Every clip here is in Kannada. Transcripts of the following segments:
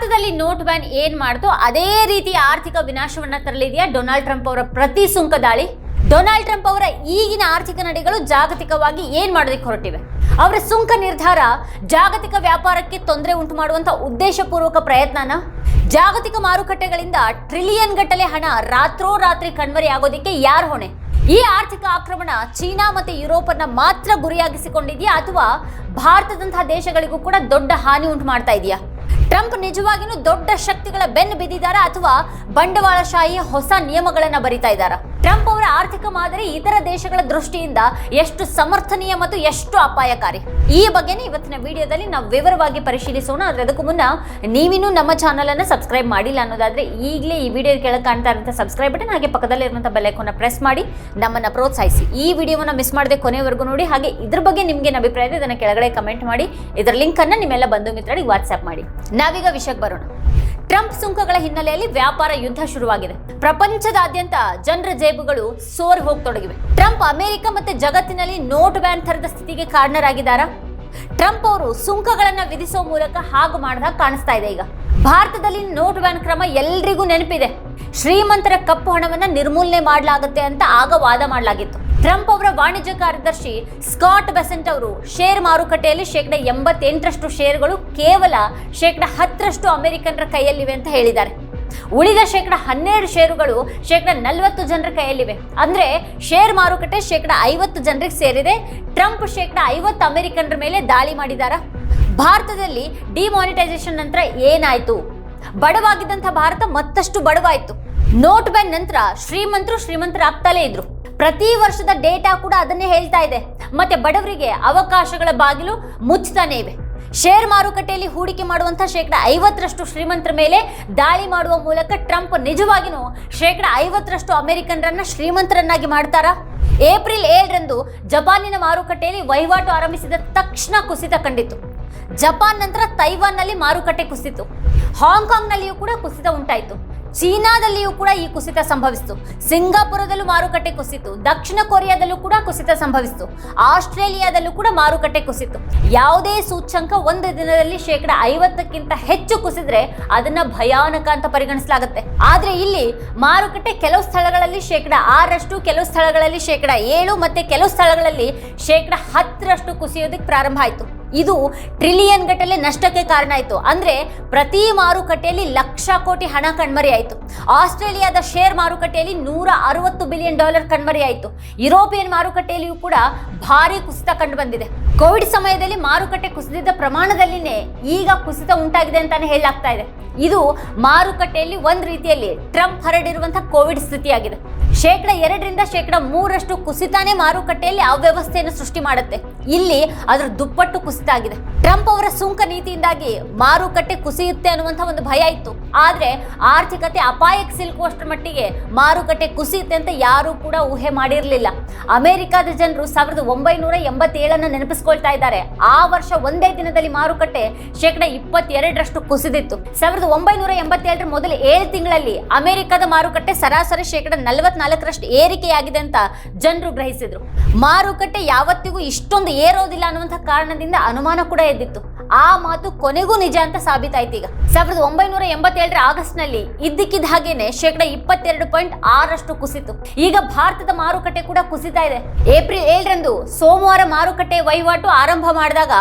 ಭಾರತದಲ್ಲಿ ನೋಟ್ ಬ್ಯಾನ್ ಏನ್ ಮಾಡ್ತೋ ಅದೇ ರೀತಿ ಆರ್ಥಿಕ ವಿನಾಶವನ್ನ ತರಲಿದೆಯಾ? ಡೊನಾಲ್ಡ್ ಟ್ರಂಪ್ ಅವರ ಪ್ರತಿ ಸುಂಕ ದಾಳಿ. ಡೊನಾಲ್ಡ್ ಟ್ರಂಪ್ ಅವರ ಈಗಿನ ಆರ್ಥಿಕ ನಡೆಗಳು ಜಾಗತಿಕವಾಗಿ ಏನ್ ಮಾಡೋದಕ್ಕೆ ಹೊರಟಿವೆ? ಅವರ ಸುಂಕ ನಿರ್ಧಾರ ಜಾಗತಿಕ ವ್ಯಾಪಾರಕ್ಕೆ ತೊಂದರೆ ಉಂಟು ಮಾಡುವಂತ ಉದ್ದೇಶಪೂರ್ವಕ ಪ್ರಯತ್ನನ? ಜಾಗತಿಕ ಮಾರುಕಟ್ಟೆಗಳಿಂದ ಟ್ರಿಲಿಯನ್ ಗಟ್ಟಲೆ ಹಣ ರಾತ್ರೋರಾತ್ರಿ ಕಣ್ಮರೆ ಆಗೋದಿಕ್ಕೆ ಯಾರು ಹೊಣೆ? ಈ ಆರ್ಥಿಕ ಆಕ್ರಮಣ ಚೀನಾ ಮತ್ತೆ ಯುರೋಪ್ ಅನ್ನ ಮಾತ್ರ ಗುರಿಯಾಗಿಸಿಕೊಂಡಿದೆಯಾ ಅಥವಾ ಭಾರತದಂತಹ ದೇಶಗಳಿಗೂ ಕೂಡ ದೊಡ್ಡ ಹಾನಿ ಉಂಟು ಮಾಡ್ತಾ ಇದೆಯಾ? ಟ್ರಂಪ್ ನಿಜವಾಗಿಯೂ ದೊಡ್ಡ ಶಕ್ತಿಗಳ ಬೆನ್ನು ಬಿದ್ದಿದ್ದಾರಾ ಅಥವಾ ಬಂಡವಾಳಶಾಹಿ ಹೊಸ ನಿಯಮಗಳನ್ನು ಬರಿತಾ ಇದ್ದಾರಾ? ಟ್ರಂಪ್ ಅವರ ಆರ್ಥಿಕ ಮಾದರಿ ಇತರ ದೇಶಗಳ ದೃಷ್ಟಿಯಿಂದ ಎಷ್ಟು ಸಮರ್ಥನೀಯ ಮತ್ತು ಎಷ್ಟು ಅಪಾಯಕಾರಿ? ಈ ಬಗ್ಗೆನೇ ಇವತ್ತಿನ ವಿಡಿಯೋದಲ್ಲಿ ನಾವು ವಿವರವಾಗಿ ಪರಿಶೀಲಿಸೋಣ. ಆದರೆ ಅದಕ್ಕೂ ಮುನ್ನ ನೀವಿನ್ನೂ ನಮ್ಮ ಚಾನಲ್ ಅನ್ನ ಸಬ್ಸ್ಕ್ರೈಬ್ ಮಾಡಿಲ್ಲ ಅನ್ನೋದಾದ್ರೆ ಈಗಲೇ ಈ ವಿಡಿಯೋ ಕೆಳಗೆ ಕಾಣ್ತಾ ಇರುವಂತಹ ಸಬ್ಸ್ಕ್ರೈಬ್ ಬಟನ್ ಹಾಗೆ ಪಕ್ಕದಲ್ಲಿರುವಂತಹ ಬೆಲ್ ಐಕಾನ್ನ ಪ್ರೆಸ್ ಮಾಡಿ, ನಮ್ಮನ್ನ ಪ್ರೋತ್ಸಾಹಿಸಿ. ಈ ವಿಡಿಯೋವನ್ನ ಮಿಸ್ ಮಾಡದೆ ಕೊನೆವರೆಗೂ ನೋಡಿ, ಹಾಗೆ ಇದ್ರ ಬಗ್ಗೆ ನಿಮಗೆ ಅಭಿಪ್ರಾಯ ಇದೆ ಇದನ್ನ ಕೆಳಗಡೆ ಕಮೆಂಟ್ ಮಾಡಿ. ಇದರ ಲಿಂಕ್ ಅನ್ನ ನಿಮ್ಮೆಲ್ಲ ಬಂಧು ಮಿತ್ರರಿಗೆ ವಾಟ್ಸ್ಆ್ಯಪ್ ಮಾಡಿ. ನಾವೀಗ ವಿಷಯಕ್ಕೆ ಬರೋಣ. ಟ್ರಂಪ್ ಸುಂಕಗಳ ಹಿನ್ನೆಲೆಯಲ್ಲಿ ವ್ಯಾಪಾರ ಯುದ್ಧ ಶುರುವಾಗಿದೆ. ಪ್ರಪಂಚದಾದ್ಯಂತ ಜನರ ಜೇಬುಗಳು ಸೋರ್ ಹೋಗ್ತೊಡಗಿವೆ. ಟ್ರಂಪ್ ಅಮೆರಿಕ ಮತ್ತೆ ಜಗತ್ತಿನಲ್ಲಿ ನೋಟ್ ಬ್ಯಾನ್ ಥರದ ಸ್ಥಿತಿಗೆ ಕಾರಣರಾಗಿದ್ದಾರಾ? ಟ್ರಂಪ್ ಅವರು ಸುಂಕಗಳನ್ನ ವಿಧಿಸುವ ಮೂಲಕ ಹಾಗೆ ಮಾಡಿದಾಗ ಕಾಣಿಸ್ತಾ ಇದೆ ಈಗ. ಭಾರತದಲ್ಲಿ ನೋಟ್ ಬ್ಯಾನ್ ಕ್ರಮ ಎಲ್ರಿಗೂ ನೆನಪಿದೆ. ಶ್ರೀಮಂತರ ಕಪ್ಪು ಹಣವನ್ನ ನಿರ್ಮೂಲನೆ ಮಾಡಲಾಗುತ್ತೆ ಅಂತ ಆಗ ವಾದ ಮಾಡಲಾಗಿತ್ತು. ಟ್ರಂಪ್ ಅವರ ವಾಣಿಜ್ಯ ಕಾರ್ಯದರ್ಶಿ ಸ್ಕಾಟ್ ಬೆಸೆಂಟ್ ಅವರು ಶೇರ್ ಮಾರುಕಟ್ಟೆಯಲ್ಲಿ ಶೇಕಡ ಎಂಬತ್ತೆಂಟರಷ್ಟು ಶೇರ್ಗಳು ಕೇವಲ ಶೇಕಡ ಹತ್ತರಷ್ಟು ಅಮೆರಿಕನ್ನರ ಕೈಯಲ್ಲಿವೆ ಅಂತ ಹೇಳಿದ್ದಾರೆ. ಉಳಿದ ಶೇಕಡ ಹನ್ನೆರಡು ಷೇರುಗಳು ಶೇಕಡ ನಲವತ್ತು ಜನರ ಕೈಯಲ್ಲಿವೆ. ಅಂದ್ರೆ ಶೇರ್ ಮಾರುಕಟ್ಟೆ ಶೇಕಡ ಐವತ್ತು ಜನರಿಗೆ ಸೇರಿದೆ. ಟ್ರಂಪ್ ಶೇಕಡ ಐವತ್ತು ಅಮೆರಿಕನ್ನರ ಮೇಲೆ ದಾಳಿ ಮಾಡಿದಾರ. ಭಾರತದಲ್ಲಿ ಡಿಮಾನಿಟೈಸೇಷನ್ ನಂತರ ಏನಾಯ್ತು? ಬಡವಾಗಿದ್ದಂಥ ಭಾರತ ಮತ್ತಷ್ಟು ಬಡವಾಯಿತು. ನೋಟ್ ಬ್ಯಾನ್ ನಂತರ ಶ್ರೀಮಂತರು ಶ್ರೀಮಂತರಾಗ್ತಲೇ ಇದ್ರು. ಪ್ರತಿ ವರ್ಷದ ಡೇಟಾ ಕೂಡ ಅದನ್ನೇ ಹೇಳ್ತಾ ಇದೆ. ಮತ್ತೆ ಬಡವರಿಗೆ ಅವಕಾಶಗಳ ಬಾಗಿಲು ಮುಚ್ಚುತ್ತಾನೆ ಇವೆ. ಶೇರ್ ಮಾರುಕಟ್ಟೆಯಲ್ಲಿ ಹೂಡಿಕೆ ಮಾಡುವಂತಹ ಶೇಕಡ ಐವತ್ತರಷ್ಟು ಶ್ರೀಮಂತರ ಮೇಲೆ ದಾಳಿ ಮಾಡುವ ಮೂಲಕ ಟ್ರಂಪ್ ನಿಜವಾಗಿಯೂ ಶೇಕಡ ಐವತ್ತರಷ್ಟು ಅಮೆರಿಕನ್ರನ್ನ ಶ್ರೀಮಂತರನ್ನಾಗಿ ಮಾಡ್ತಾರಾ? ಏಪ್ರಿಲ್ ಏಳರಂದು ಜಪಾನಿನ ಮಾರುಕಟ್ಟೆಯಲ್ಲಿ ವಹಿವಾಟು ಆರಂಭಿಸಿದ ತಕ್ಷಣ ಕುಸಿತ ಕಂಡಿತು ಜಪಾನ್ ನಂತರ ತೈವಾನ್ನಲ್ಲಿ ಮಾರುಕಟ್ಟೆ ಕುಸಿತು. ಹಾಂಗ್ಕಾಂಗ್ನಲ್ಲಿಯೂ ಕೂಡ ಕುಸಿತ ಉಂಟಾಯಿತು. ಚೀನಾದಲ್ಲಿಯೂ ಕೂಡ ಈ ಕುಸಿತ ಸಂಭವಿಸಿತು. ಸಿಂಗಾಪುರದಲ್ಲೂ ಮಾರುಕಟ್ಟೆ ಕುಸಿತು. ದಕ್ಷಿಣ ಕೊರಿಯಾದಲ್ಲೂ ಕೂಡ ಕುಸಿತ ಸಂಭವಿಸಿತು. ಆಸ್ಟ್ರೇಲಿಯಾದಲ್ಲೂ ಕೂಡ ಮಾರುಕಟ್ಟೆ ಕುಸಿತು. ಯಾವುದೇ ಸೂಚ್ಯಂಕ ಒಂದು ದಿನದಲ್ಲಿ ಶೇಕಡ ಐವತ್ತಕ್ಕಿಂತ ಹೆಚ್ಚು ಕುಸಿದ್ರೆ ಅದನ್ನ ಭಯಾನಕ ಅಂತ ಪರಿಗಣಿಸಲಾಗುತ್ತೆ. ಆದ್ರೆ ಇಲ್ಲಿ ಮಾರುಕಟ್ಟೆ ಕೆಲವು ಸ್ಥಳಗಳಲ್ಲಿ ಶೇಕಡ ಆರಷ್ಟು ಕೆಲವು ಸ್ಥಳಗಳಲ್ಲಿ ಶೇಕಡ ಏಳು, ಮತ್ತೆ ಕೆಲವು ಸ್ಥಳಗಳಲ್ಲಿ ಶೇಕಡ ಹತ್ತರಷ್ಟು ಕುಸಿಯೋದಕ್ಕೆ ಪ್ರಾರಂಭ ಆಯಿತು. ಇದು ಟ್ರಿಲಿಯನ್ ಗಟ್ಟಲೆ ನಷ್ಟಕ್ಕೆ ಕಾರಣ ಆಯಿತು. ಅಂದ್ರೆ ಪ್ರತಿ ಮಾರುಕಟ್ಟೆಯಲ್ಲಿ ಲಕ್ಷ ಕೋಟಿ ಹಣ ಕಣ್ಮರೆ ಆಯಿತು. ಆಸ್ಟ್ರೇಲಿಯಾದ ಶೇರ್ ಮಾರುಕಟ್ಟೆಯಲ್ಲಿ ನೂರ ಅರವತ್ತು ಬಿಲಿಯನ್ ಡಾಲರ್ ಕಣ್ಮರೆ ಆಯಿತು. ಯುರೋಪಿಯನ್ ಮಾರುಕಟ್ಟೆಯಲ್ಲಿಯೂ ಕೂಡ ಭಾರಿ ಕುಸಿತ ಕಂಡು ಬಂದಿದೆ. ಕೋವಿಡ್ ಸಮಯದಲ್ಲಿ ಮಾರುಕಟ್ಟೆ ಕುಸಿದಿದ್ದ ಪ್ರಮಾಣದಲ್ಲಿನೇ ಈಗ ಕುಸಿತ ಉಂಟಾಗಿದೆ ಅಂತಾನೆ ಹೇಳಲಾಗ್ತಾ ಇದೆ. ಇದು ಮಾರುಕಟ್ಟೆಯಲ್ಲಿ ಒಂದು ರೀತಿಯಲ್ಲಿ ಟ್ರಂಪ್ ಹರಡಿರುವಂತಹ ಕೋವಿಡ್ ಸ್ಥಿತಿಯಾಗಿದೆ. ಶೇಕಡ ಎರಡರಿಂದ ಶೇಕಡ ಮೂರಷ್ಟು ಕುಸಿತಾನೇ ಮಾರುಕಟ್ಟೆಯಲ್ಲಿ ಅವ್ಯವಸ್ಥೆಯನ್ನು ಸೃಷ್ಟಿ ಮಾಡುತ್ತೆ. ಇಲ್ಲಿ ಅದರ ದುಪ್ಪಟ್ಟು ಕುಸಿತ ಆಗಿದೆ ಟ್ರಂಪ್ ಅವರ ಸುಂಕ ನೀತಿಯಿಂದಾಗಿ ಮಾರುಕಟ್ಟೆ ಕುಸಿಯುತ್ತೆ ಅನ್ನುವಂಥ ಒಂದು ಭಯ ಇತ್ತು. ಆದರೆ ಆರ್ಥಿಕತೆ ಅಪಾಯಕ್ಕೆ ಸಿಲುಕುವಷ್ಟರ ಮಟ್ಟಿಗೆ ಮಾರುಕಟ್ಟೆ ಕುಸಿಯುತ್ತೆ ಅಂತ ಯಾರೂ ಕೂಡ ಊಹೆ ಮಾಡಿರಲಿಲ್ಲ. ಅಮೆರಿಕದ ಜನರು ಸಾವಿರದ ಒಂಬೈನೂರ ಎಂಬತ್ತೇಳನ್ನು ನೆನಪಿಸ್ಕೊಳ್ತಾ ಇದ್ದಾರೆ. ಆ ವರ್ಷ ಒಂದೇ ದಿನದಲ್ಲಿ ಮಾರುಕಟ್ಟೆ ಶೇಕಡ ಇಪ್ಪತ್ತೆರಡರಷ್ಟು ಕುಸಿದಿತ್ತು. ಸಾವಿರದ ಒಂಬೈನೂರ ಎಂಬತ್ತೇಳರ ಮೊದಲ ಏಳು ತಿಂಗಳಲ್ಲಿ ಅಮೆರಿಕದ ಮಾರುಕಟ್ಟೆ ಸರಾಸರಿ ಶೇಕಡ ನಲವತ್ನಾಲ್ಕರಷ್ಟು ಏರಿಕೆಯಾಗಿದೆ ಅಂತ ಜನರು ಗ್ರಹಿಸಿದ್ರು. ಮಾರುಕಟ್ಟೆ ಯಾವತ್ತಿಗೂ ಇಷ್ಟೊಂದು ಏರೋದಿಲ್ಲ ಅನ್ನುವಂಥ ಕಾರಣದಿಂದ ಅನುಮಾನ ಕೂಡ ಎದ್ದಿತ್ತು. ಆ ಮಾತು ಕೊನೆಗೂ ನಿಜ ಅಂತ ಸಾಬೀತಾಯ್ತು ಈಗ. ಸಾವಿರದ ಒಂಬೈನೂರ ಎಂಬತ್ತೇಳರ ಆಗಸ್ಟ್ನಲ್ಲಿ ಇದ್ದಕ್ಕಿದ್ದ ಹಾಗೇನೆ ಶೇಕಡ ಇಪ್ಪತ್ತೆರಡು ಪಾಯಿಂಟ್ ಆರಷ್ಟು ಕುಸಿತು. ಈಗ ಭಾರತದ ಮಾರುಕಟ್ಟೆ ಕೂಡ ಕುಸಿತಾ ಇದೆ. ಏಪ್ರಿಲ್ ಏಳರಂದು ಸೋಮವಾರ ಮಾರುಕಟ್ಟೆ ವಹಿವಾಟು ಆರಂಭ ಮಾಡಿದಾಗ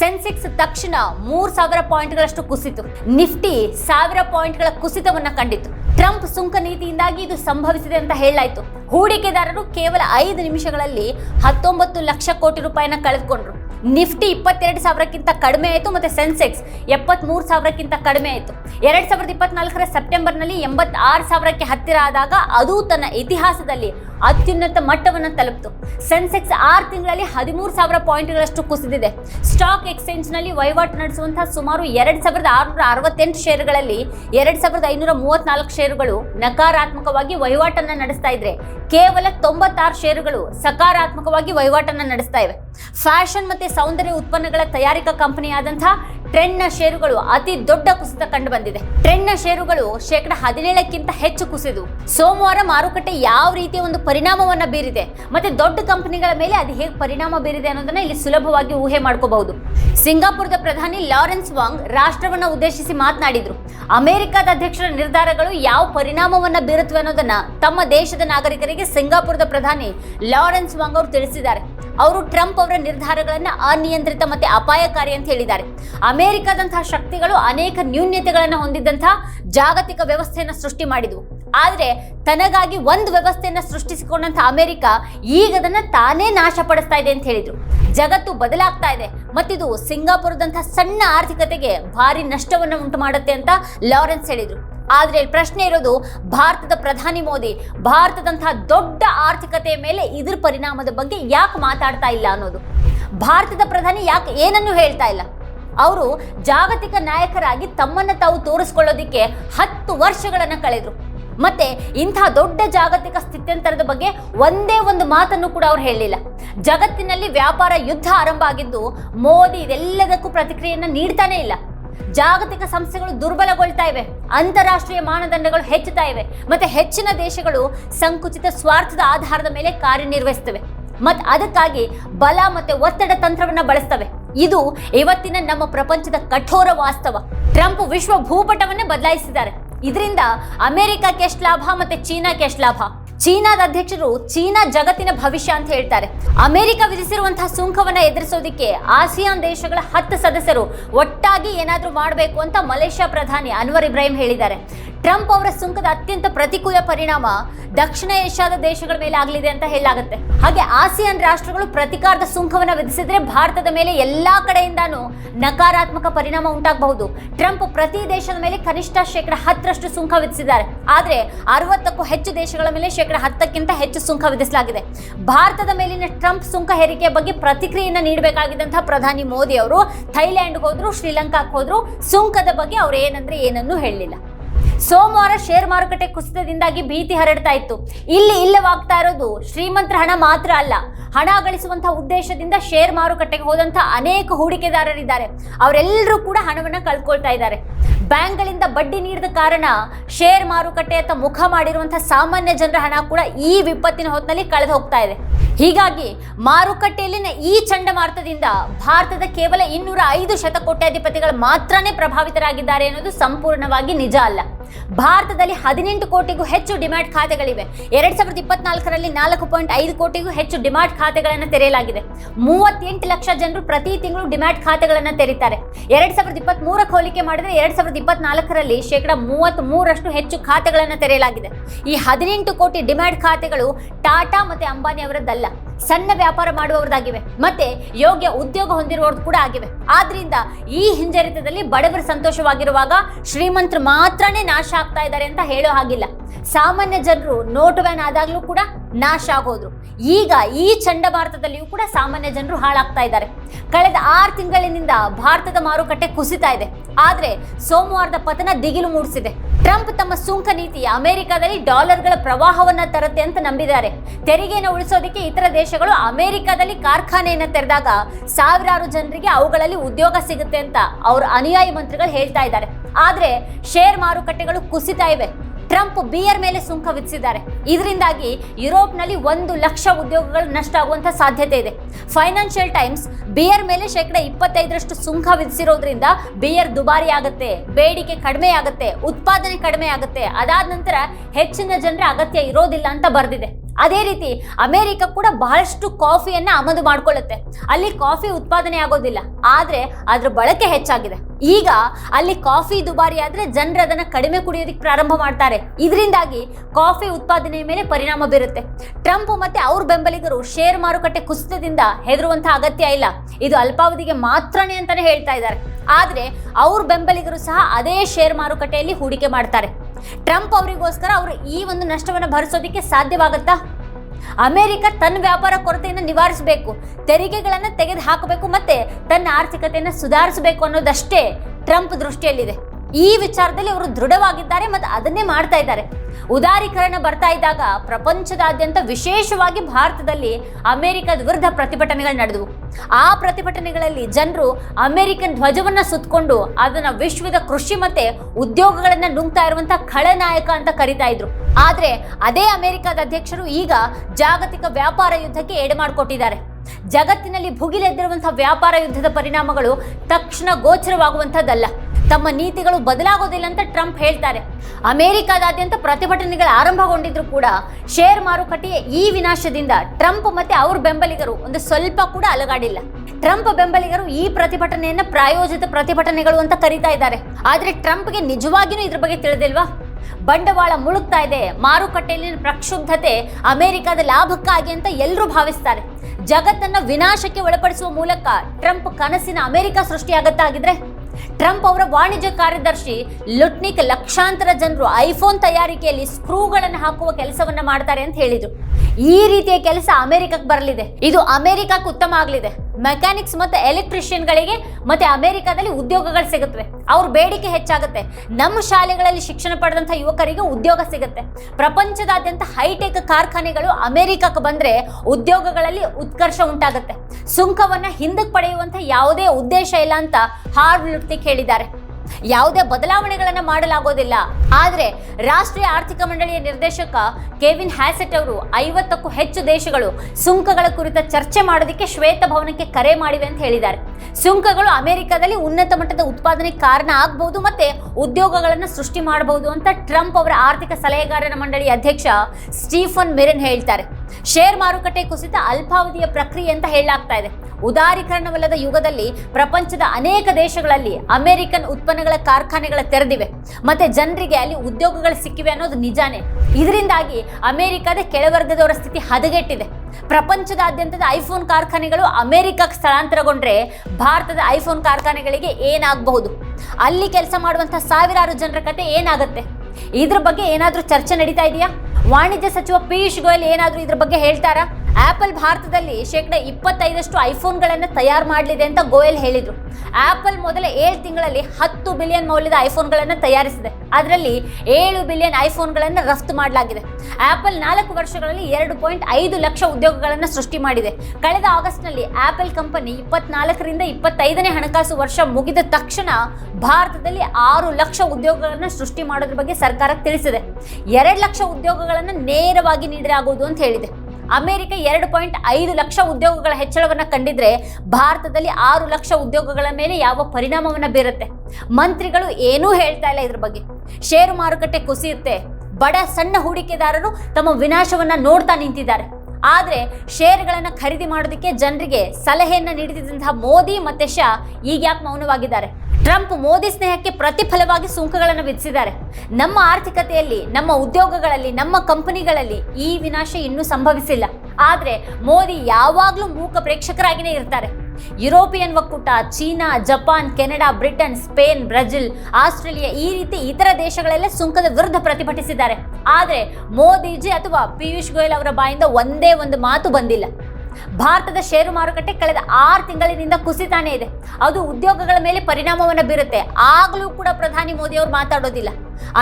ಸೆನ್ಸೆಕ್ಸ್ ತಕ್ಷಣ ಮೂರ್ ಸಾವಿರ ಪಾಯಿಂಟ್ಗಳಷ್ಟು ಕುಸಿತು. ನಿಫ್ಟಿ ಸಾವಿರ ಪಾಯಿಂಟ್ಗಳ ಕುಸಿತವನ್ನ ಕಂಡಿತು ಟ್ರಂಪ್ ಸುಂಕ ನೀತಿಯಿಂದಾಗಿ ಇದು ಸಂಭವಿಸಿದೆ ಅಂತ ಹೇಳಲಾಯಿತು. ಹೂಡಿಕೆದಾರರು ಕೇವಲ ಐದು ನಿಮಿಷಗಳಲ್ಲಿ ಹತ್ತೊಂಬತ್ತು ಲಕ್ಷ ಕೋಟಿ ರೂಪಾಯಿನ ಕಳೆದುಕೊಂಡ್ರು. ನಿಫ್ಟಿ ಇಪ್ಪತ್ತೆರಡು ಸಾವಿರಕ್ಕಿಂತ ಕಡಿಮೆ ಆಯಿತು ಮತ್ತು ಸೆನ್ಸೆಕ್ಸ್ ಎಪ್ಪತ್ಮೂರು ಸಾವಿರಕ್ಕಿಂತ ಕಡಿಮೆ ಆಯಿತು. ಎರಡು ಸಾವಿರದ ಇಪ್ಪತ್ನಾಲ್ಕರ ಸೆಪ್ಟೆಂಬರ್ನಲ್ಲಿ ಎಂಬತ್ತಾರು ಸಾವಿರಕ್ಕೆ ಹತ್ತಿರ ಆದಾಗ ಅದು ತನ್ನ ಇತಿಹಾಸದಲ್ಲಿ ಅತ್ಯುನ್ನತ ಮಟ್ಟವನ್ನು ತಲುಪಿತು. ಸೆನ್ಸೆಕ್ಸ್ ಆರು ತಿಂಗಳಲ್ಲಿ ಹದಿಮೂರು ಸಾವಿರ ಪಾಯಿಂಟ್ಗಳಷ್ಟು ಕುಸಿದಿದೆ. ಸ್ಟಾಕ್ ಎಕ್ಸ್ಚೇಂಜ್ನಲ್ಲಿ ವಹಿವಾಟು ನಡೆಸುವಂತಹ ಸುಮಾರು ಎರಡು ಸಾವಿರದ ಆರುನೂರ ಅರವತ್ತೆಂಟು ಷೇರುಗಳಲ್ಲಿ ಎರಡು ಸಾವಿರದ ಐನೂರ ಮೂವತ್ತ್ನಾಲ್ಕು ಷೇರುಗಳು ನಕಾರಾತ್ಮಕವಾಗಿ ವಹಿವಾಟನ್ನು ನಡೆಸ್ತಾ ಇದ್ರೆ ಕೇವಲ ತೊಂಬತ್ತಾರು ಷೇರುಗಳು ಸಕಾರಾತ್ಮಕವಾಗಿ ವಹಿವಾಟನ್ನು ನಡೆಸ್ತಾ ಇವೆ. ಫ್ಯಾಷನ್ ಮತ್ತೆ ಸೌಂದರ್ಯ ಉತ್ಪನ್ನಗಳ ತಯಾರಿಕಾ ಕಂಪನಿಯಾದಂತಹ ಟ್ರೆಂಡ್ನ ಷೇರುಗಳು ಅತಿ ದೊಡ್ಡ ಕುಸಿತ ಕಂಡು ಬಂದಿದೆ. ಟ್ರೆಂಡ್ನ ಷೇರುಗಳು ಶೇಕಡ ಹದಿನೇಳಕ್ಕಿಂತ ಹೆಚ್ಚು ಕುಸಿದು. ಸೋಮವಾರ ಮಾರುಕಟ್ಟೆ ಯಾವ ರೀತಿಯ ಒಂದು ಪರಿಣಾಮವನ್ನ ಬೀರಿದೆ? ಮತ್ತೆ ದೊಡ್ಡ ಕಂಪನಿಗಳ ಮೇಲೆ ಅದು ಹೇಗೆ ಪರಿಣಾಮ ಬೀರಿದೆ ಅನ್ನೋದನ್ನ ಇಲ್ಲಿ ಸುಲಭವಾಗಿ ಊಹೆ ಮಾಡ್ಕೋಬಹುದು. ಸಿಂಗಾಪುರದ ಪ್ರಧಾನಿ ಲಾರೆನ್ಸ್ ವಾಂಗ್ ರಾಷ್ಟ್ರವನ್ನ ಉದ್ದೇಶಿಸಿ ಮಾತನಾಡಿದ್ರು. ಅಮೆರಿಕದ ಅಧ್ಯಕ್ಷರ ನಿರ್ಧಾರಗಳು ಯಾವ ಪರಿಣಾಮವನ್ನ ಬೀರುತ್ತವೆ ಅನ್ನೋದನ್ನ ತಮ್ಮ ದೇಶದ ನಾಗರಿಕರಿಗೆ ಸಿಂಗಾಪುರದ ಪ್ರಧಾನಿ ಲಾರೆನ್ಸ್ ವಾಂಗ್ ಅವರು ತಿಳಿಸಿದ್ದಾರೆ. ಅವರು ಟ್ರಂಪ್ ಅವರ ನಿರ್ಧಾರಗಳನ್ನು ಅನಿಯಂತ್ರಿತ ಮತ್ತೆ ಅಪಾಯಕಾರಿ ಅಂತ ಹೇಳಿದ್ದಾರೆ. ಅಮೆರಿಕದಂತಹ ಶಕ್ತಿಗಳು ಅನೇಕ ನ್ಯೂನ್ಯತೆಗಳನ್ನು ಹೊಂದಿದ್ದಂತಹ ಜಾಗತಿಕ ವ್ಯವಸ್ಥೆಯನ್ನು ಸೃಷ್ಟಿ ಮಾಡಿದವು. ಆದರೆ ತನಗಾಗಿ ಒಂದು ವ್ಯವಸ್ಥೆಯನ್ನು ಸೃಷ್ಟಿಸಿಕೊಂಡಂಥ ಅಮೆರಿಕ ಈಗ ಅದನ್ನು ತಾನೇ ನಾಶಪಡಿಸ್ತಾ ಇದೆ ಅಂತ ಹೇಳಿದರು. ಜಗತ್ತು ಬದಲಾಗ್ತಾ ಇದೆ. ಮತ್ತಿದು ಸಿಂಗಾಪುರದಂತಹ ಸಣ್ಣ ಆರ್ಥಿಕತೆಗೆ ಭಾರಿ ನಷ್ಟವನ್ನು ಉಂಟು ಮಾಡುತ್ತೆ ಅಂತ ಲಾರೆನ್ಸ್ ಹೇಳಿದರು. ಆದರೆ ಪ್ರಶ್ನೆ ಇರೋದು ಭಾರತದ ಪ್ರಧಾನಿ ಮೋದಿ ಭಾರತದಂತಹ ದೊಡ್ಡ ಆರ್ಥಿಕತೆಯ ಮೇಲೆ ಇದ್ರ ಪರಿಣಾಮದ ಬಗ್ಗೆ ಯಾಕೆ ಮಾತಾಡ್ತಾ ಇಲ್ಲ ಅನ್ನೋದು. ಭಾರತದ ಪ್ರಧಾನಿ ಯಾಕೆ ಏನನ್ನು ಹೇಳ್ತಾ ಇಲ್ಲ. ಅವರು ಜಾಗತಿಕ ನಾಯಕರಾಗಿ ತಮ್ಮನ್ನು ತಾವು ತೋರಿಸ್ಕೊಳ್ಳೋದಿಕ್ಕೆ ಹತ್ತು ವರ್ಷಗಳನ್ನು ಕಳೆದ್ರು. ಮತ್ತೆ ಇಂತಹ ದೊಡ್ಡ ಜಾಗತಿಕ ಸ್ಥಿತ್ಯಂತರದ ಬಗ್ಗೆ ಒಂದೇ ಒಂದು ಮಾತನ್ನು ಕೂಡ ಅವ್ರು ಹೇಳಲಿಲ್ಲ. ಜಗತ್ತಿನಲ್ಲಿ ವ್ಯಾಪಾರ ಯುದ್ಧ ಆರಂಭ ಆಗಿದ್ದು ಮೋದಿ ಇದೆಲ್ಲದಕ್ಕೂ ಪ್ರತಿಕ್ರಿಯೆಯನ್ನು ನೀಡ್ತಾನೆ ಇಲ್ಲ. ಜಾಗತಿಕ ಸಂಸ್ಥೆಗಳು ದುರ್ಬಲಗೊಳ್ತಾ ಇವೆ. ಅಂತಾರಾಷ್ಟ್ರೀಯ ಮಾನದಂಡಗಳು ಹೆಚ್ಚುತ್ತಾ ಇವೆ. ಮತ್ತೆ ಹೆಚ್ಚಿನ ದೇಶಗಳು ಸಂಕುಚಿತ ಸ್ವಾರ್ಥದ ಆಧಾರದ ಮೇಲೆ ಕಾರ್ಯನಿರ್ವಹಿಸ್ತವೆ ಮತ್ತು ಅದಕ್ಕಾಗಿ ಬಲ ಮತ್ತೆ ಒತ್ತಡ ತಂತ್ರವನ್ನ ಬಳಸ್ತವೆ. ಇದು ಇವತ್ತಿನ ನಮ್ಮ ಪ್ರಪಂಚದ ಕಠೋರ ವಾಸ್ತವ. ಟ್ರಂಪ್ ವಿಶ್ವ ಭೂಪಟವನ್ನೇ ಬದಲಾಯಿಸಿದ್ದಾರೆ. ಇದರಿಂದ ಅಮೆರಿಕಕ್ಕೆ ಎಷ್ಟು ಲಾಭ ಮತ್ತೆ ಚೀನಾಕ್ಕೆ ಎಷ್ಟು ಲಾಭ? ಚೀನಾದ ಅಧ್ಯಕ್ಷರು ಚೀನಾ ಜಗತ್ತಿನ ಭವಿಷ್ಯ ಅಂತ ಹೇಳ್ತಾರೆ. ಅಮೆರಿಕ ವಿಧಿಸಿರುವಂತಹ ಸುಂಕವನ್ನ ಎದುರಿಸೋದಿಕ್ಕೆ ಆಸಿಯಾನ್ ದೇಶಗಳ ಹತ್ತು ಸದಸ್ಯರು ಒಟ್ಟಾಗಿ ಏನಾದರೂ ಮಾಡಬೇಕು ಅಂತ ಮಲೇಷ್ಯಾ ಪ್ರಧಾನಿ ಅನ್ವರ್ ಇಬ್ರಾಹಿಂ ಹೇಳಿದ್ದಾರೆ. ಟ್ರಂಪ್ ಅವರ ಸುಂಕದ ಅತ್ಯಂತ ಪ್ರತಿಕೂಲ ಪರಿಣಾಮ ದಕ್ಷಿಣ ಏಷ್ಯಾದ ದೇಶಗಳ ಮೇಲೆ ಆಗಲಿದೆ ಅಂತ ಹೇಳಲಾಗುತ್ತೆ. ಹಾಗೆ ಆಸಿಯಾನ್ ರಾಷ್ಟ್ರಗಳು ಪ್ರತಿಕಾರದ ಸುಂಕವನ್ನ ವಿಧಿಸಿದ್ರೆ ಭಾರತದ ಮೇಲೆ ಎಲ್ಲಾ ಕಡೆಯಿಂದಾನು ನಕಾರಾತ್ಮಕ ಪರಿಣಾಮ ಉಂಟಾಗಬಹುದು. ಟ್ರಂಪ್ ಪ್ರತಿ ದೇಶದ ಮೇಲೆ ಕನಿಷ್ಠ ಶೇಕಡ ಹತ್ತರಷ್ಟು ಸುಂಕ ವಿಧಿಸಿದ್ದಾರೆ. ಆದರೆ ಅರವತ್ತಕ್ಕೂ ಹೆಚ್ಚು ದೇಶಗಳ ಮೇಲೆ ಶೇಕಡ ಹತ್ತಕ್ಕಿಂತ ಹೆಚ್ಚು ಸುಂಕ ವಿಧಿಸಲಾಗಿದೆ. ಭಾರತದ ಮೇಲಿನ ಟ್ರಂಪ್ ಸುಂಕ ಹೇರಿಕೆಯ ಬಗ್ಗೆ ಪ್ರತಿಕ್ರಿಯೆಯನ್ನು ನೀಡಬೇಕಾಗಿದ್ದಂತಹ ಪ್ರಧಾನಿ ಮೋದಿ ಅವರು ಥೈಲ್ಯಾಂಡ್ಗೆ ಹೋದ್ರು, ಶ್ರೀಲಂಕಾಕ್ಕೆ ಹೋದ್ರು, ಸುಂಕದ ಬಗ್ಗೆ ಅವ್ರು ಏನಂದ್ರೆ ಏನನ್ನೂ ಹೇಳಲಿಲ್ಲ. ಸೋಮವಾರ ಶೇರ್ ಮಾರುಕಟ್ಟೆ ಕುಸಿತದಿಂದಾಗಿ ಭೀತಿ ಹರಡ್ತಾ ಇತ್ತು. ಇಲ್ಲಿ ಇಲ್ಲವಾಗ್ತಾ ಇರೋದು ಶ್ರೀಮಂತರ ಹಣ ಮಾತ್ರ ಅಲ್ಲ, ಹಣ ಗಳಿಸುವಂತಹ ಉದ್ದೇಶದಿಂದ ಶೇರ್ ಮಾರುಕಟ್ಟೆಗೆ ಹೋದಂತಹ ಅನೇಕ ಹೂಡಿಕೆದಾರರಿದ್ದಾರೆ. ಅವರೆಲ್ಲರೂ ಕೂಡ ಹಣವನ್ನು ಕಳ್ಕೊಳ್ತಾ ಇದ್ದಾರೆ. ಬ್ಯಾಂಕ್ಗಳಿಂದ ಬಡ್ಡಿ ನೀಡಿದ ಕಾರಣ ಶೇರ್ ಮಾರುಕಟ್ಟೆಯತ್ತ ಮುಖ ಮಾಡಿರುವಂತಹ ಸಾಮಾನ್ಯ ಜನರ ಹಣ ಕೂಡ ಈ ವಿಪತ್ತಿನ ಹೊತ್ತಿನಲ್ಲಿ ಕಳೆದು ಹೋಗ್ತಾ ಇದೆ. ಹೀಗಾಗಿ ಮಾರುಕಟ್ಟೆಯಲ್ಲಿನ ಈ ಚಂಡಮಾರುತದಿಂದ ಭಾರತದ ಕೇವಲ ಇನ್ನೂರ ಐದು ಶತಕೋಟ್ಯಾಧಿಪತಿಗಳು ಮಾತ್ರನೇ ಪ್ರಭಾವಿತರಾಗಿದ್ದಾರೆ ಅನ್ನೋದು ಸಂಪೂರ್ಣವಾಗಿ ನಿಜ ಅಲ್ಲ. ಭಾರತದಲ್ಲಿ ಹದಿನೆಂಟು ಕೋಟಿಗೂ ಹೆಚ್ಚು ಡಿಮ್ಯಾಟ್ ಖಾತೆಗಳಿವೆ. ಎರಡ್ ಸಾವಿರದ ಇಪ್ಪತ್ನಾಲ್ಕರಲ್ಲಿ ನಾಲ್ಕು ಪಾಯಿಂಟ್ ಐದು ಕೋಟಿಗೂ ಹೆಚ್ಚು ಡಿಮ್ಯಾಟ್ ಖಾತೆಗಳನ್ನು ತೆರೆಯಲಾಗಿದೆ. ಮೂವತ್ತೆಂಟು ಲಕ್ಷ ಜನರು ಪ್ರತಿ ತಿಂಗಳು ಡಿಮ್ಯಾಟ್ ಖಾತೆಗಳನ್ನು ತೆರೀತಾರೆ. ಎರಡ್ ಸಾವಿರದ ಇಪ್ಪತ್ತ್ ಮೂರಕ್ಕೆ ಹೋಲಿಕೆ ಮಾಡಿದ್ರೆ ಎರಡ್ ಸಾವಿರದ ಇಪ್ಪತ್ನಾಲ್ಕರಲ್ಲಿ ಶೇಕಡ ಮೂವತ್ತ್ ಮೂರಷ್ಟು ಹೆಚ್ಚು ಖಾತೆಗಳನ್ನು ತೆರೆಯಲಾಗಿದೆ. ಈ ಹದಿನೆಂಟು ಕೋಟಿ ಡಿಮ್ಯಾಟ್ ಖಾತೆಗಳು ಟಾಟಾ ಮತ್ತೆ ಅಂಬಾನಿ ಅವರದ್ದಲ್ಲ. ಸಣ್ಣ ವ್ಯಾಪಾರ ಮಾಡುವವರದಾಗಿವೆ. ಮತ್ತೆ ಯೋಗ್ಯ ಉದ್ಯೋಗ ಹೊಂದಿರುವವ್ರದ್ದು ಕೂಡ ಆಗಿವೆ. ಆದ್ರಿಂದ ಈ ಹಿಂಜರಿತದಲ್ಲಿ ಬಡವರು ಸಂತೋಷವಾಗಿರುವಾಗ ಶ್ರೀಮಂತರು ಮಾತ್ರನೇ ನಾಶ ಆಗ್ತಾ ಇದ್ದಾರೆ ಅಂತ ಹೇಳೋ ಹಾಗಿಲ್ಲ. ಸಾಮಾನ್ಯ ಜನರು ನೋಟ್ ವ್ಯಾನ್ ಆದಾಗ್ಲೂ ಕೂಡ ನಾಶ ಆಗೋದ್ರು. ಈಗ ಈ ಚಂಡಮಾರುತದಲ್ಲಿಯೂ ಕೂಡ ಸಾಮಾನ್ಯ ಜನರು ಹಾಳಾಗ್ತಾ ಇದ್ದಾರೆ. ಕಳೆದ ಆರು ತಿಂಗಳಿನಿಂದ ಭಾರತದ ಮಾರುಕಟ್ಟೆ ಕುಸಿತಾ ಇದೆ. ಆದರೆ ಸೋಮವಾರದ ಪತನ ದಿಗಿಲು ಮೂಡಿಸಿದೆ. ಟ್ರಂಪ್ ತಮ್ಮ ಸುಂಕ ನೀತಿ ಅಮೆರಿಕದಲ್ಲಿ ಡಾಲರ್ಗಳ ಪ್ರವಾಹವನ್ನ ತರುತ್ತೆ ಅಂತ ನಂಬಿದ್ದಾರೆ. ತೆರಿಗೆಯನ್ನು ಉಳಿಸೋದಕ್ಕೆ ಇತರ ದೇಶಗಳು ಅಮೆರಿಕದಲ್ಲಿ ಕಾರ್ಖಾನೆಯನ್ನ ತೆರೆದಾಗ ಸಾವಿರಾರು ಜನರಿಗೆ ಅವುಗಳಲ್ಲಿ ಉದ್ಯೋಗ ಸಿಗುತ್ತೆ ಅಂತ ಅವರ ಅನುಯಾಯಿ ಮಂತ್ರಿಗಳು ಹೇಳ್ತಾ ಇದ್ದಾರೆ. ಆದರೆ ಶೇರ್ ಮಾರುಕಟ್ಟೆಗಳು ಕುಸಿತಾ ಇವೆ. ಟ್ರಂಪ್ ಬಿಯರ್ ಮೇಲೆ ಸುಂಕ ವಿಧಿಸಿದ್ದಾರೆ. ಇದರಿಂದಾಗಿ ಯುರೋಪ್ನಲ್ಲಿ ಒಂದು ಲಕ್ಷ ಉದ್ಯೋಗಗಳು ನಷ್ಟ ಆಗುವಂಥ ಸಾಧ್ಯತೆ ಇದೆ. ಫೈನಾನ್ಷಿಯಲ್ ಟೈಮ್ಸ್ ಬಿಯರ್ ಮೇಲೆ ಶೇಕಡ ಇಪ್ಪತ್ತೈದರಷ್ಟು ಸುಂಕ ವಿಧಿಸಿರೋದ್ರಿಂದ ಬಿಯರ್ ದುಬಾರಿ ಆಗುತ್ತೆ, ಬೇಡಿಕೆ ಕಡಿಮೆ ಆಗುತ್ತೆ, ಉತ್ಪಾದನೆ ಕಡಿಮೆ ಆಗುತ್ತೆ. ಅದಾದ ನಂತರ ಹೆಚ್ಚಿನ ಜನರ ಅಗತ್ಯ ಇರೋದಿಲ್ಲ ಅಂತ ಬರೆದಿದೆ. ಅದೇ ರೀತಿ ಅಮೆರಿಕ ಕೂಡ ಬಹಳಷ್ಟು ಕಾಫಿಯನ್ನು ಆಮದು ಮಾಡಿಕೊಳ್ಳುತ್ತೆ. ಅಲ್ಲಿ ಕಾಫಿ ಉತ್ಪಾದನೆ ಆಗೋದಿಲ್ಲ. ಆದರೆ ಅದರ ಬಳಕೆ ಹೆಚ್ಚಾಗಿದೆ. ಈಗ ಅಲ್ಲಿ ಕಾಫಿ ದುಬಾರಿ ಆದ್ರೆ ಜನರು ಅದನ್ನ ಕಡಿಮೆ ಕುಡಿಯೋದಕ್ಕೆ ಪ್ರಾರಂಭ ಮಾಡ್ತಾರೆ. ಇದರಿಂದಾಗಿ ಕಾಫಿ ಉತ್ಪಾದನೆಯ ಮೇಲೆ ಪರಿಣಾಮ ಬೀರುತ್ತೆ. ಟ್ರಂಪ್ ಮತ್ತೆ ಅವ್ರ ಬೆಂಬಲಿಗರು ಶೇರ್ ಮಾರುಕಟ್ಟೆ ಕುಸಿತದಿಂದ ಹೆದರುವಂತಹ ಅಗತ್ಯ ಇಲ್ಲ. ಇದು ಅಲ್ಪಾವಧಿಗೆ ಮಾತ್ರನೇ ಅಂತಾನೆ ಹೇಳ್ತಾ ಇದ್ದಾರೆ. ಆದ್ರೆ ಅವ್ರ ಬೆಂಬಲಿಗರು ಸಹ ಅದೇ ಶೇರ್ ಮಾರುಕಟ್ಟೆಯಲ್ಲಿ ಹೂಡಿಕೆ ಮಾಡ್ತಾರೆ. ಟ್ರಂಪ್ ಅವರಿಗೋಸ್ಕರ ಅವರು ಈ ಒಂದು ನಷ್ಟವನ್ನು ಭರಿಸೋದಕ್ಕೆ ಸಾಧ್ಯವಾಗುತ್ತಾ? ಅಮೆರಿಕ ತನ್ನ ವ್ಯಾಪಾರ ಕೊರತೆಯನ್ನು ನಿವಾರಿಸಬೇಕು, ತೆರಿಗೆಗಳನ್ನು ತೆಗೆದು ಹಾಕಬೇಕು ಮತ್ತೆ ತನ್ನ ಆರ್ಥಿಕತೆಯನ್ನು ಸುಧಾರಿಸಬೇಕು ಅನ್ನೋದಷ್ಟೇ ಟ್ರಂಪ್ ದೃಷ್ಟಿಯಲ್ಲಿದೆ. ಈ ವಿಚಾರದಲ್ಲಿ ಅವರು ದೃಢವಾಗಿದ್ದಾರೆ ಮತ್ತು ಅದನ್ನೇ ಮಾಡ್ತಾ ಇದ್ದಾರೆ. ಉದಾರೀಕರಣ ಬರ್ತಾ ಇದ್ದಾಗ ಪ್ರಪಂಚದಾದ್ಯಂತ ವಿಶೇಷವಾಗಿ ಭಾರತದಲ್ಲಿ ಅಮೆರಿಕದ ವಿರುದ್ಧ ಪ್ರತಿಭಟನೆಗಳು ನಡೆದವು. ಆ ಪ್ರತಿಭಟನೆಗಳಲ್ಲಿ ಜನರು ಅಮೆರಿಕನ್ ಧ್ವಜವನ್ನ ಸುತ್ತಕೊಂಡು ಅದನ್ನ ವಿಶ್ವದ ಕೃಷಿ ಮತ್ತೆ ಉದ್ಯೋಗಗಳನ್ನ ನುಂಗ್ತಾ ಇರುವಂತಹ ಖಳನಾಯಕ ಅಂತ ಕರಿತಾ ಇದ್ರು. ಆದ್ರೆ ಅದೇ ಅಮೆರಿಕದ ಅಧ್ಯಕ್ಷರು ಈಗ ಜಾಗತಿಕ ವ್ಯಾಪಾರ ಯುದ್ಧಕ್ಕೆ ಎಡೆ ಮಾಡಿಕೊಟ್ಟಿದ್ದಾರೆ. ಜಗತ್ತಿನಲ್ಲಿ ಭುಗಿಲೆದ್ದಿರುವಂತಹ ವ್ಯಾಪಾರ ಯುದ್ಧದ ಪರಿಣಾಮಗಳು ತಕ್ಷಣ ಗೋಚರವಾಗುವಂಥದ್ದಲ್ಲ. ತಮ್ಮ ನೀತಿಗಳು ಬದಲಾಗೋದಿಲ್ಲ ಅಂತ ಟ್ರಂಪ್ ಹೇಳ್ತಾರೆ. ಅಮೆರಿಕಾದಾದ್ಯಂತ ಪ್ರತಿಭಟನೆಗಳು ಆರಂಭಗೊಂಡಿದ್ರು ಕೂಡ ಶೇರ್ ಮಾರುಕಟ್ಟೆಯ ಈ ವಿನಾಶದಿಂದ ಟ್ರಂಪ್ ಮತ್ತೆ ಅವ್ರ ಬೆಂಬಲಿಗರು ಒಂದು ಸ್ವಲ್ಪ ಕೂಡ ಅಲಗಾಡಿಲ್ಲ. ಟ್ರಂಪ್ ಬೆಂಬಲಿಗರು ಈ ಪ್ರತಿಭಟನೆಯನ್ನ ಪ್ರಾಯೋಜಿತ ಪ್ರತಿಭಟನೆಗಳು ಅಂತ ಕರೀತಾ ಇದ್ದಾರೆ. ಆದ್ರೆ ಟ್ರಂಪ್ಗೆ ನಿಜವಾಗಿಯೂ ಇದ್ರ ಬಗ್ಗೆ ತಿಳಿದಿಲ್ವಾ? ಬಂಡವಾಳ ಮುಳುಗ್ತಾ ಇದೆ. ಮಾರುಕಟ್ಟೆಯಲ್ಲಿನ ಪ್ರಕ್ಷುಬ್ಧತೆ, ಅಮೆರಿಕದ ಲಾಭಕ್ಕಾಗಿ ಅಂತ ಎಲ್ಲರೂ ಭಾವಿಸ್ತಾರೆ. ಜಗತ್ತನ್ನ ವಿನಾಶಕ್ಕೆ ಒಳಪಡಿಸುವ ಮೂಲಕ ಟ್ರಂಪ್ ಕನಸಿನ ಅಮೆರಿಕ ಸೃಷ್ಟಿಯಾಗತ್ತಾಗಿದ್ರೆ? ಟ್ರಂಪ್ ಅವರ ವಾಣಿಜ್ಯ ಕಾರ್ಯದರ್ಶಿ ಲುಟ್ನಿಕ್ ಲಕ್ಷಾಂತರ ಜನರು ಐಫೋನ್ ತಯಾರಿಕೆಯಲ್ಲಿ ಸ್ಕ್ರೂಗಳನ್ನು ಹಾಕುವ ಕೆಲಸವನ್ನ ಮಾಡ್ತಾರೆ ಅಂತ ಹೇಳಿದ್ರು. ಈ ರೀತಿಯ ಕೆಲಸ ಅಮೆರಿಕಕ್ಕೆ ಬರಲಿದೆ. ಇದು ಅಮೆರಿಕಕ್ಕೆ ಉತ್ತಮ ಆಗಲಿದೆ. ಮೆಕ್ಯಾನಿಕ್ಸ್ ಮತ್ತೆ ಎಲೆಕ್ಟ್ರಿಷಿಯನ್ಗಳಿಗೆ ಮತ್ತೆ ಅಮೆರಿಕಾದಲ್ಲಿ ಉದ್ಯೋಗಗಳು ಸಿಗುತ್ತವೆ. ಅವ್ರ ಬೇಡಿಕೆ ಹೆಚ್ಚಾಗುತ್ತೆ. ನಮ್ಮ ಶಾಲೆಗಳಲ್ಲಿ ಶಿಕ್ಷಣ ಪಡೆದಂಥ ಯುವಕರಿಗೆ ಉದ್ಯೋಗ ಸಿಗುತ್ತೆ. ಪ್ರಪಂಚದಾದ್ಯಂತ ಹೈಟೆಕ್ ಕಾರ್ಖಾನೆಗಳು ಅಮೆರಿಕಕ್ಕೆ ಬಂದ್ರೆ ಉದ್ಯೋಗಗಳಲ್ಲಿ ಉತ್ಕರ್ಷ ಉಂಟಾಗುತ್ತೆ. ಸುಂಕವನ್ನ ಹಿಂದಕ್ಕೆ ಪಡೆಯುವಂಥ ಯಾವುದೇ ಉದ್ದೇಶ ಇಲ್ಲ ಅಂತ ಹಾರ್ಡ್ ಹೇಳಿದ್ದಾರೆ. ಯಾವುದೇ ಬದಲಾವಣೆಗಳನ್ನು ಮಾಡಲಾಗೋದಿಲ್ಲ. ಆದರೆ ರಾಷ್ಟ್ರೀಯ ಆರ್ಥಿಕ ಮಂಡಳಿಯ ನಿರ್ದೇಶಕ ಕೆವಿನ್ ಹ್ಯಾಸೆಟ್ ಅವರು ಐವತ್ತಕ್ಕೂ ಹೆಚ್ಚು ದೇಶಗಳು ಸುಂಕಗಳ ಕುರಿತ ಚರ್ಚೆ ಮಾಡೋದಕ್ಕೆ ಶ್ವೇತಭವನಕ್ಕೆ ಕರೆ ಮಾಡಿವೆ ಅಂತ ಹೇಳಿದ್ದಾರೆ. ಸುಂಕಗಳು ಅಮೆರಿಕದಲ್ಲಿ ಉನ್ನತ ಮಟ್ಟದ ಉತ್ಪಾದನೆಗೆ ಕಾರಣ ಆಗಬಹುದು ಮತ್ತೆ ಉದ್ಯೋಗಗಳನ್ನು ಸೃಷ್ಟಿ ಮಾಡಬಹುದು ಅಂತ ಟ್ರಂಪ್ ಅವರ ಆರ್ಥಿಕ ಸಲಹೆಗಾರರ ಮಂಡಳಿ ಅಧ್ಯಕ್ಷ ಸ್ಟೀಫನ್ ಮೆರಿನ್ ಹೇಳ್ತಾರೆ. ಶೇರ್ ಮಾರುಕಟ್ಟೆ ಕುಸಿತ ಅಲ್ಪಾವಧಿಯ ಪ್ರಕ್ರಿಯೆ ಅಂತ ಹೇಳಲಾಗ್ತಾ ಇದೆ. ಉದಾರೀಕರಣವಲ್ಲದ ಯುಗದಲ್ಲಿ ಪ್ರಪಂಚದ ಅನೇಕ ದೇಶಗಳಲ್ಲಿ ಅಮೆರಿಕನ್ ಉತ್ಪನ್ನಗಳ ಕಾರ್ಖಾನೆಗಳ ತೆರೆದಿವೆ. ಮತ್ತೆ ಜನರಿಗೆ ಅಲ್ಲಿ ಉದ್ಯೋಗಗಳು ಸಿಕ್ಕಿವೆ ಅನ್ನೋದು ನಿಜಾನೇ. ಇದರಿಂದಾಗಿ ಅಮೆರಿಕದ ಕೆಳವರ್ಗದವರ ಸ್ಥಿತಿ ಹದಗೆಟ್ಟಿದೆ. ಪ್ರಪಂಚದಾದ್ಯಂತದ ಐಫೋನ್ ಕಾರ್ಖಾನೆಗಳು ಅಮೆರಿಕಕ್ಕೆ ಸ್ಥಳಾಂತರಗೊಂಡ್ರೆ ಭಾರತದ ಐಫೋನ್ ಕಾರ್ಖಾನೆಗಳಿಗೆ ಏನಾಗಬಹುದು? ಅಲ್ಲಿ ಕೆಲಸ ಮಾಡುವಂತಹ ಸಾವಿರಾರು ಜನರ ಕತೆ ಏನಾಗುತ್ತೆ? ಇದ್ರ ಬಗ್ಗೆ ಏನಾದರೂ ಚರ್ಚೆ ನಡೀತಾ ಇದೆಯಾ? ವಾಣಿಜ್ಯ ಸಚಿವ ಪಿಯೂಷ್ ಗೋಯಲ್ ಏನಾದರೂ ಇದ್ರ ಬಗ್ಗೆ ಹೇಳ್ತಾರಾ? ಆಪಲ್ ಭಾರತದಲ್ಲಿ ಶೇಕಡ ಇಪ್ಪತ್ತೈದಷ್ಟು ಐಫೋನ್ಗಳನ್ನು ತಯಾರು ಮಾಡಲಿದೆ ಅಂತ ಗೋಯಲ್ ಹೇಳಿದರು. ಆಪಲ್ ಮೊದಲ ಏಳು ತಿಂಗಳಲ್ಲಿ ಹತ್ತು ಬಿಲಿಯನ್ ಮೌಲ್ಯದ ಐಫೋನ್ಗಳನ್ನು ತಯಾರಿಸಿದೆ. ಅದರಲ್ಲಿ ಏಳು ಬಿಲಿಯನ್ ಐಫೋನ್ಗಳನ್ನು ರಫ್ತು ಮಾಡಲಾಗಿದೆ. ಆಪಲ್ ನಾಲ್ಕು ವರ್ಷಗಳಲ್ಲಿ ಎರಡು ಪಾಯಿಂಟ್ ಐದು ಲಕ್ಷ ಉದ್ಯೋಗಗಳನ್ನು ಸೃಷ್ಟಿ ಮಾಡಿದೆ. ಕಳೆದ ಆಗಸ್ಟ್ನಲ್ಲಿ ಆಪಲ್ ಕಂಪನಿ ಇಪ್ಪತ್ನಾಲ್ಕರಿಂದ ಇಪ್ಪತ್ತೈದನೇ ಹಣಕಾಸು ವರ್ಷ ಮುಗಿದ ತಕ್ಷಣ ಭಾರತದಲ್ಲಿ ಆರು ಲಕ್ಷ ಉದ್ಯೋಗಗಳನ್ನು ಸೃಷ್ಟಿ ಮಾಡೋದ್ರ ಬಗ್ಗೆ ಸರ್ಕಾರ ತಿಳಿಸಿದೆ. ಎರಡು ಲಕ್ಷ ಉದ್ಯೋಗಗಳನ್ನು ನೇರವಾಗಿ ನೀಡಲಾಗುವುದು ಅಂತ ಹೇಳಿದೆ. ಅಮೆರಿಕ ಎರಡು ಪಾಯಿಂಟ್ ಐದು ಲಕ್ಷ ಉದ್ಯೋಗಗಳ ಹೆಚ್ಚಳವನ್ನು ಕಂಡಿದ್ರೆ ಭಾರತದಲ್ಲಿ ಆರು ಲಕ್ಷ ಉದ್ಯೋಗಗಳ ಮೇಲೆ ಯಾವ ಪರಿಣಾಮವನ್ನು ಬೀರುತ್ತೆ? ಮಂತ್ರಿಗಳು ಏನೂ ಹೇಳ್ತಾ ಇಲ್ಲ ಇದ್ರ ಬಗ್ಗೆ. ಷೇರು ಮಾರುಕಟ್ಟೆ ಕುಸಿಯುತ್ತೆ. ಬಡ ಸಣ್ಣ ಹೂಡಿಕೆದಾರರು ತಮ್ಮ ವಿನಾಶವನ್ನ ನೋಡ್ತಾ ನಿಂತಿದ್ದಾರೆ. ಆದರೆ ಶೇರ್ಗಳನ್ನು ಖರೀದಿ ಮಾಡೋದಕ್ಕೆ ಜನರಿಗೆ ಸಲಹೆಯನ್ನು ನೀಡುತ್ತಿದ್ದಂತಹ ಮೋದಿ ಮತ್ತೆ ಶಾ ಈಗ ಯಾಕೆ ಮೌನವಾಗಿದ್ದಾರೆ? ಟ್ರಂಪ್ ಮೋದಿ ಸ್ನೇಹಕ್ಕೆ ಪ್ರತಿಫಲವಾಗಿ ಸುಂಕಗಳನ್ನು ವಿಧಿಸಿದ್ದಾರೆ. ನಮ್ಮ ಆರ್ಥಿಕತೆಯಲ್ಲಿ, ನಮ್ಮ ಉದ್ಯೋಗಗಳಲ್ಲಿ, ನಮ್ಮ ಕಂಪನಿಗಳಲ್ಲಿ ಈ ವಿನಾಶ ಇನ್ನೂ ಸಂಭವಿಸಿಲ್ಲ. ಆದರೆ ಮೋದಿ ಯಾವಾಗಲೂ ಮೂಕ ಪ್ರೇಕ್ಷಕರಾಗಿಯೇ ಇರ್ತಾರೆ. ಯುರೋಪಿಯನ್ ಒಕ್ಕೂಟ, China, Japan, Canada, Britain, Spain, Brazil, Australia ಈ ರೀತಿ ಇತರ ದೇಶಗಳೆಲ್ಲ ಸುಂಕದ ವಿರುದ್ಧ ಪ್ರತಿಭಟಿಸಿದ್ದಾರೆ. ಆದರೆ ಮೋದಿಜಿ ಅಥವಾ ಪಿಯೂಷ್ ಗೋಯಲ್ ಅವರ ಬಾಯಿಂದ ಒಂದೇ ಒಂದು ಮಾತು ಬಂದಿಲ್ಲ. ಭಾರತದ ಷೇರು ಮಾರುಕಟ್ಟೆ ಕಳೆದ ಆರು ತಿಂಗಳಿನಿಂದ ಕುಸಿತಾನೇ ಇದೆ. ಅದು ಉದ್ಯೋಗಗಳ ಮೇಲೆ ಪರಿಣಾಮವನ್ನು ಬೀರುತ್ತೆ. ಆಗಲೂ ಕೂಡ ಪ್ರಧಾನಿ ಮೋದಿ ಅವರು ಮಾತಾಡೋದಿಲ್ಲ.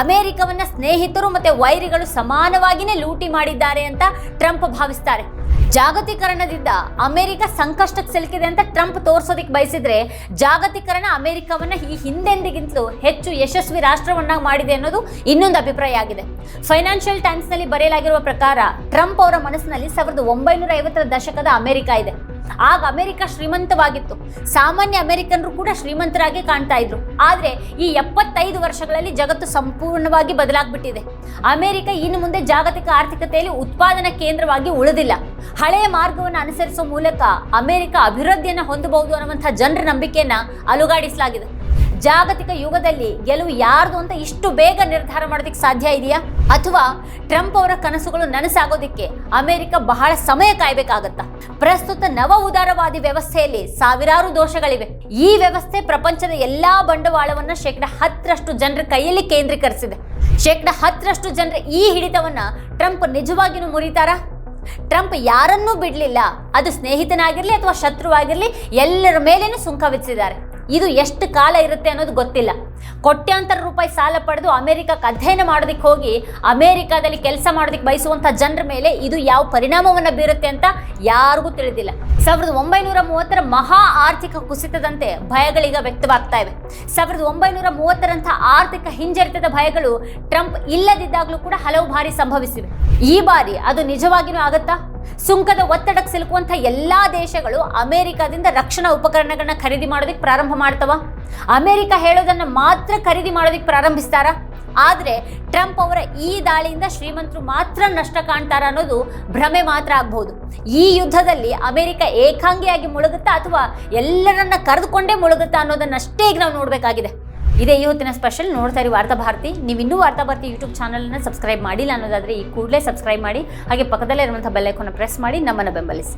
ಅಮೆರಿಕವನ್ನ ಸ್ನೇಹಿತರು ಮತ್ತೆ ವೈರಿಗಳು ಸಮಾನವಾಗಿಯೇ ಲೂಟಿ ಮಾಡಿದ್ದಾರೆ ಅಂತ ಟ್ರಂಪ್ ಭಾವಿಸ್ತಾರೆ. ಜಾಗತೀಕರಣದಿಂದ ಅಮೆರಿಕ ಸಂಕಷ್ಟಕ್ಕೆ ಸಿಲುಕಿದೆ ಅಂತ ಟ್ರಂಪ್ ತೋರ್ಸೋದಿಕ್ ಬಯಸಿದ್ರೆ ಜಾಗತೀಕರಣ ಅಮೆರಿಕವನ್ನ ಈ ಹಿಂದೆಂದಿಗಿಂತಲೂ ಹೆಚ್ಚು ಯಶಸ್ವಿ ರಾಷ್ಟ್ರವನ್ನಾಗಿ ಮಾಡಿದೆ ಅನ್ನೋದು ಇನ್ನೊಂದು ಅಭಿಪ್ರಾಯ ಆಗಿದೆ. ಫೈನಾನ್ಷಿಯಲ್ ಟೈಮ್ಸ್ನಲ್ಲಿ ಬರೆಯಲಾಗಿರುವ ಪ್ರಕಾರ ಟ್ರಂಪ್ ಅವರ ಮನಸ್ಸಿನಲ್ಲಿ ಸಾವಿರದ ಒಂಬೈನೂರ ಐವತ್ತರ ದಶಕದ ಅಮೆರಿಕ ಇದೆ. ಆಗ ಅಮೆರಿಕ ಶ್ರೀಮಂತವಾಗಿತ್ತು. ಸಾಮಾನ್ಯ ಅಮೆರಿಕನರು ಕೂಡ ಶ್ರೀಮಂತರಾಗಿ ಕಾಣ್ತಾ ಇದ್ರು. ಆದರೆ ಈ ಎಪ್ಪತ್ತೈದು ವರ್ಷಗಳಲ್ಲಿ ಜಗತ್ತು ಸಂಪೂರ್ಣವಾಗಿ ಬದಲಾಗ್ಬಿಟ್ಟಿದೆ. ಅಮೆರಿಕ ಇನ್ನು ಮುಂದೆ ಜಾಗತಿಕ ಆರ್ಥಿಕತೆಯಲ್ಲಿ ಉತ್ಪಾದನಾ ಕೇಂದ್ರವಾಗಿ ಉಳಿದಿಲ್ಲ. ಹಳೆಯ ಮಾರ್ಗವನ್ನು ಅನುಸರಿಸುವ ಮೂಲಕ ಅಮೆರಿಕ ಅಭಿವೃದ್ಧಿಯನ್ನು ಹೊಂದಬಹುದು ಅನ್ನುವಂಥ ಜನರ ನಂಬಿಕೆಯನ್ನು ಅಲುಗಾಡಿಸಲಾಗಿದೆ. ಜಾಗತಿಕ ಯುಗದಲ್ಲಿ ಗೆಲುವು ಯಾರ್ದು ಅಂತ ಇಷ್ಟು ಬೇಗ ನಿರ್ಧಾರ ಮಾಡೋದಕ್ಕೆ ಸಾಧ್ಯ ಇದೆಯಾ? ಅಥವಾ ಟ್ರಂಪ್ ಅವರ ಕನಸುಗಳು ನನಸಾಗೋದಿಕ್ಕೆ ಅಮೆರಿಕ ಬಹಳ ಸಮಯ ಕಾಯ್ಬೇಕಾಗತ್ತಾ? ಪ್ರಸ್ತುತ ನವ ಉದಾರವಾದಿ ವ್ಯವಸ್ಥೆಯಲ್ಲಿ ಸಾವಿರಾರು ದೋಷಗಳಿವೆ. ಈ ವ್ಯವಸ್ಥೆ ಪ್ರಪಂಚದ ಎಲ್ಲಾ ಬಂಡವಾಳವನ್ನ ಶೇಕಡ ಹತ್ತರಷ್ಟು ಜನರ ಕೈಯಲ್ಲಿ ಕೇಂದ್ರೀಕರಿಸಿದೆ. ಶೇಕಡ ಹತ್ತರಷ್ಟು ಜನರ ಈ ಹಿಡಿತವನ್ನ ಟ್ರಂಪ್ ನಿಜವಾಗಿಯೂ ಮುರಿತಾರಾ? ಟ್ರಂಪ್ ಯಾರನ್ನೂ ಬಿಡಲಿಲ್ಲ. ಅದು ಸ್ನೇಹಿತನಾಗಿರಲಿ ಅಥವಾ ಶತ್ರುವಾಗಿರಲಿ, ಎಲ್ಲರ ಮೇಲೇನು ಸುಂಕ ವಿಧಿಸಿದ್ದಾರೆ. ಇದು ಎಷ್ಟು ಕಾಲ ಇರುತ್ತೆ ಅನ್ನೋದು ಗೊತ್ತಿಲ್ಲ. ಕೋಟ್ಯಾಂತರ ರೂಪಾಯಿ ಸಾಲ ಪಡೆದು ಅಮೆರಿಕಕ್ಕೆ ಅಧ್ಯಯನ ಮಾಡೋದಕ್ಕೆ ಹೋಗಿ ಅಮೆರಿಕಾದಲ್ಲಿ ಕೆಲಸ ಮಾಡೋದಕ್ಕೆ ಬಯಸುವಂಥ ಜನರ ಮೇಲೆ ಇದು ಯಾವ ಪರಿಣಾಮವನ್ನು ಬೀರುತ್ತೆ ಅಂತ ಯಾರಿಗೂ ತಿಳಿದಿಲ್ಲ. ಸಾವಿರದ ಒಂಬೈನೂರ ಮೂವತ್ತರ ಮಹಾ ಆರ್ಥಿಕ ಕುಸಿತದಂತೆ ಭಯಗಳೀಗ ವ್ಯಕ್ತವಾಗ್ತಾ ಇವೆ. ಸಾವಿರದ ಒಂಬೈನೂರ ಮೂವತ್ತರಂಥ ಆರ್ಥಿಕ ಹಿಂಜರಿತದ ಭಯಗಳು ಟ್ರಂಪ್ ಇಲ್ಲದಿದ್ದಾಗಲೂ ಕೂಡ ಹಲವು ಬಾರಿ ಸಂಭವಿಸಿವೆ. ಈ ಬಾರಿ ಅದು ನಿಜವಾಗಿಯೂ ಆಗತ್ತಾ? ಸುಂಕದ ಒತ್ತಡಕ್ಕೆ ಸಿಲುಕುವಂಥ ಎಲ್ಲ ದೇಶಗಳು ಅಮೆರಿಕದಿಂದ ರಕ್ಷಣಾ ಉಪಕರಣಗಳನ್ನ ಖರೀದಿ ಮಾಡೋದಕ್ಕೆ ಪ್ರಾರಂಭ ಮಾಡ್ತವ. ಅಮೆರಿಕ ಹೇಳೋದನ್ನ ಮಾತ್ರ ಖರೀದಿ ಮಾಡೋದಕ್ಕೆ ಪ್ರಾರಂಭಿಸ್ತಾರ. ಆದರೆ ಟ್ರಂಪ್ ಅವರ ಈ ದಾಳಿಯಿಂದ ಶ್ರೀಮಂತರು ಮಾತ್ರ ನಷ್ಟ ಕಾಣ್ತಾರ ಅನ್ನೋದು ಭ್ರಮೆ ಮಾತ್ರ ಆಗ್ಬಹುದು. ಈ ಯುದ್ಧದಲ್ಲಿ ಅಮೆರಿಕ ಏಕಾಂಗಿಯಾಗಿ ಮುಳುಗುತ್ತಾ ಅಥವಾ ಎಲ್ಲರನ್ನ ಕರೆದುಕೊಂಡೇ ಮುಳುಗುತ್ತಾ ಅನ್ನೋದನ್ನಷ್ಟೇ ಈಗ ನಾವು ನೋಡಬೇಕಾಗಿದೆ. ಇದೇ ಇವತ್ತಿನ ಸ್ಪೆಷಲ್ ನೋಡ್ತಾ ಇರಿ ವಾರ್ತಾ ಭಾರತಿ. ನೀವು ಇನ್ನೂ ವಾರ್ತಾ ಭಾರತಿ ಯೂಟ್ಯೂಬ್ ಚಾನಲ್ನ ಸಬ್ಸ್ಕ್ರೈಬ್ ಮಾಡಿಲ್ಲ ಅನ್ನೋದಾದರೆ ಈ ಕೂಡಲೇ ಸಬ್ಸ್ಕ್ರೈಬ್ ಮಾಡಿ, ಹಾಗೆ ಪಕ್ಕದಲ್ಲೇ ಇರುವಂಥ ಬೆಲ್ಲೈಕೋನ ಪ್ರೆಸ್ ಮಾಡಿ ನಮ್ಮನ್ನು ಬೆಂಬಲಿಸಿ.